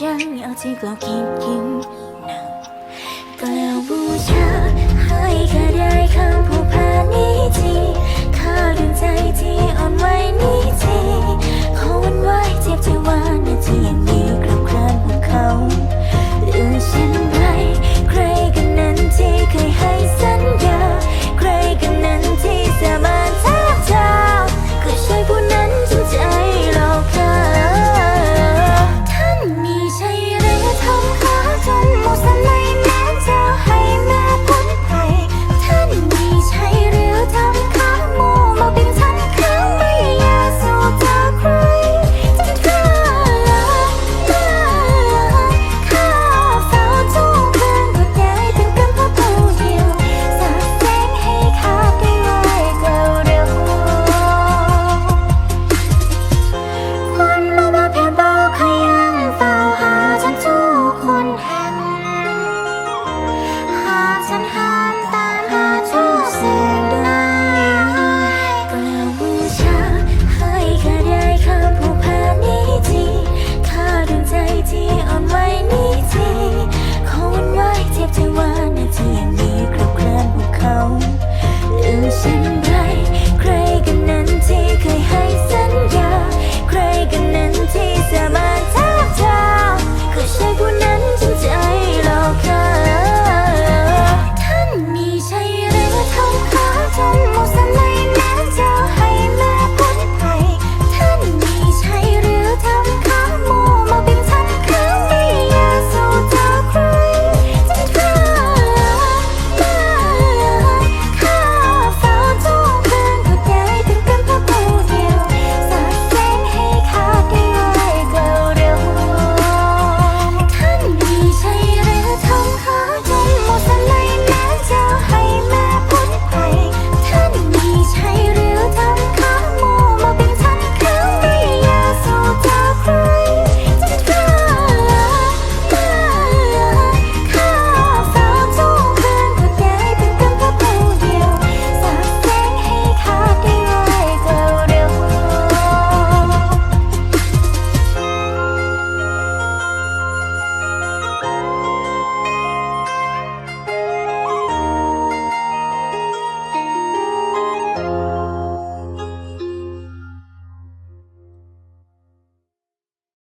ฉันเอาที่กลัวคิดยิงนกล่าวบูชาให้ก็ได้คำผูกพันิ